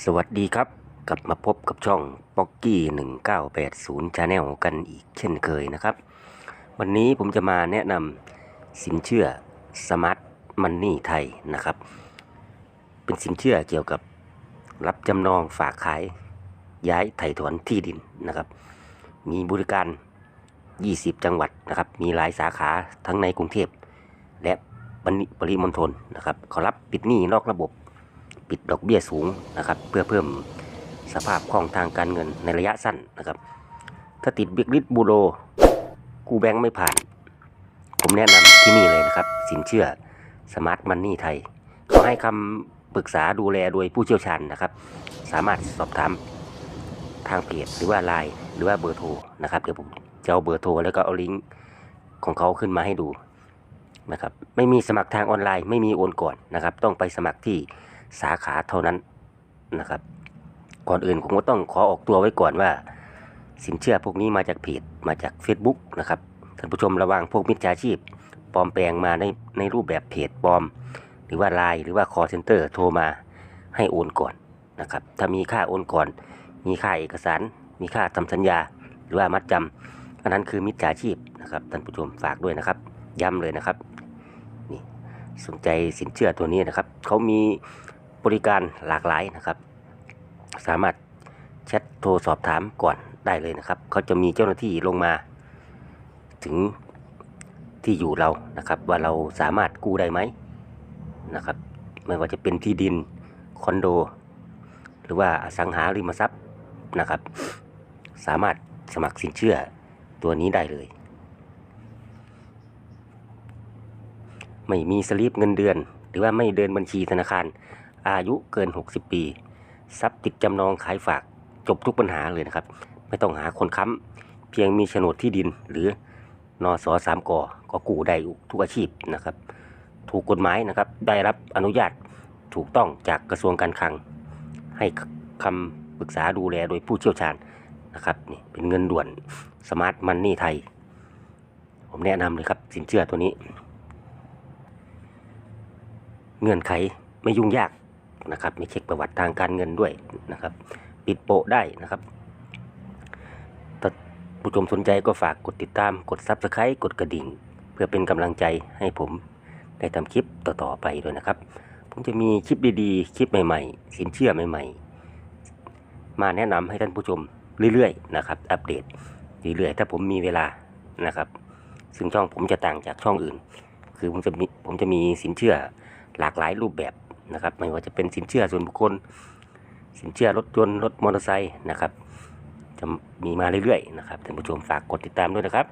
สวัสดีครับ กลับมาพบกับช่องป๊อกกี้1980 Channel กันอีกเช่นเคยนะครับ วันนี้ผมจะมาแนะนำสินเชื่อสมาร์ทมันนี่ไทยนะครับ เป็นสินเชื่อเกี่ยวกับรับจำนองฝากขายย้ายไถ่ถอนที่ดินนะครับ มีบริการ 20 จังหวัดนะครับ มีหลายสาขาทั้งในกรุงเทพและปริปริมณฑลนะครับขารับปิดหนี้นอกระบบ ปิดดอกเบี้ยสูงนะครับ เพื่อเพิ่มสภาพคล่องทางการเงินในระยะสั้นนะครับ ถ้าติดบิ๊กลิทบูโรกูแบงค์ไม่ผ่าน ผมแนะนำที่นี่เลยนะครับ สินเชื่อสมาร์ทมันนี่ไทยเขาให้คำปรึกษาดูแลโดยผู้เชี่ยวชาญนะครับ สามารถสอบถามทางเพจหรือว่าไลน์หรือว่าเบอร์โทรนะครับเดี๋ยวผมจะเอาเบอร์โทรแล้วก็เอาลิงก์ของเขาขึ้นมาให้ดูนะครับ ไม่มีสมัครทางออนไลน์ ไม่มีโอนก่อนนะครับ ต้องไปสมัครที่ สาขาเท่านั้นนะครับ ก่อนอื่นผมก็ต้องขอออกตัวไว้ก่อนว่า สินเชื่อพวกนี้มาจากเพจมาจาก Facebook นะครับท่านผู้ชมระวังพวกมิจฉาชีพปลอมแปลงมาในในรูปแบบเพจปลอม หรือว่าไลน์หรือว่า call center โทรมาให้โอนก่อนนะครับถ้ามีค่าโอนก่อน มีค่าเอกสาร มีค่าทำสัญญา หรือว่ามัดจำอันนั้นคือมิจฉาชีพนะครับท่านผู้ชมฝากด้วยนะครับย้ำเลยนะครับนี่สนใจสินเชื่อตัวนี้นะครับเขามี บริการหลากหลายนะครับ สามารถแชทโทรสอบถามก่อนได้เลยนะครับ เขาจะมีเจ้าหน้าที่ลงมา ถึงที่อยู่เรานะครับ ว่าเราสามารถกู้ได้ไหมนะครับ ไม่ว่าจะเป็นที่ดินคอนโด หรือว่าอสังหาริมทรัพย์นะครับ สามารถสมัครสินเชื่อตัวนี้ได้เลย ไม่มีสลิปเงินเดือน หรือว่าไม่เดินบัญชีธนาคาร อายุเกิน 60 ปี ทรัพย์ติดจำนองขายฝากจบทุกปัญหาเลยนะครับ ไม่ต้องหาคนค้ำเพียงมีโฉนดที่ดินหรือนอสอสามกอก็กู้ได้ทุกอาชีพนะครับ ถูกกฎหมายนะครับได้รับอนุญาตถูกต้องจากกระทรวงการคลัง ให้คำปรึกษาดูแลโดยผู้เชี่ยวชาญนะครับนี่เป็นเงินด่วนสมาร์ทมันนี่ไทย ผมแนะนำเลยครับสินเชื่อตัวนี้ เงื่อนไขไม่ยุ่งยาก นะครับมีเช็คประวัติทางการเงินด้วยนะครับ ปิดโปะได้นะครับถ้าผู้ชมสนใจก็ฝากกดติดตามกด Subscribe กดกระดิ่ง เพื่อเป็นกำลังใจให้ผมได้ทำคลิปต่อๆไปด้วยนะครับ ผมจะมีคลิปดีๆ คลิปใหม่ๆ สินเชื่อใหม่ๆ มาแนะนำให้ท่านผู้ชมเรื่อยๆนะครับ อัปเดตเรื่อยๆ ถ้าผมมีเวลานะครับ ซึ่งช่องผมจะต่างจากช่องอื่น คือผมจะมีผมจะมีสินเชื่อหลากหลายรูปแบบ นะครับไม่ว่าจะเป็นสินเชื่อส่วนบุคคล สินเชื่อรถยนต์รถมอเตอร์ไซค์นะครับ จะมีมาเรื่อยๆนะครับท่านผู้ชมฝากกดติดตามด้วยนะครับ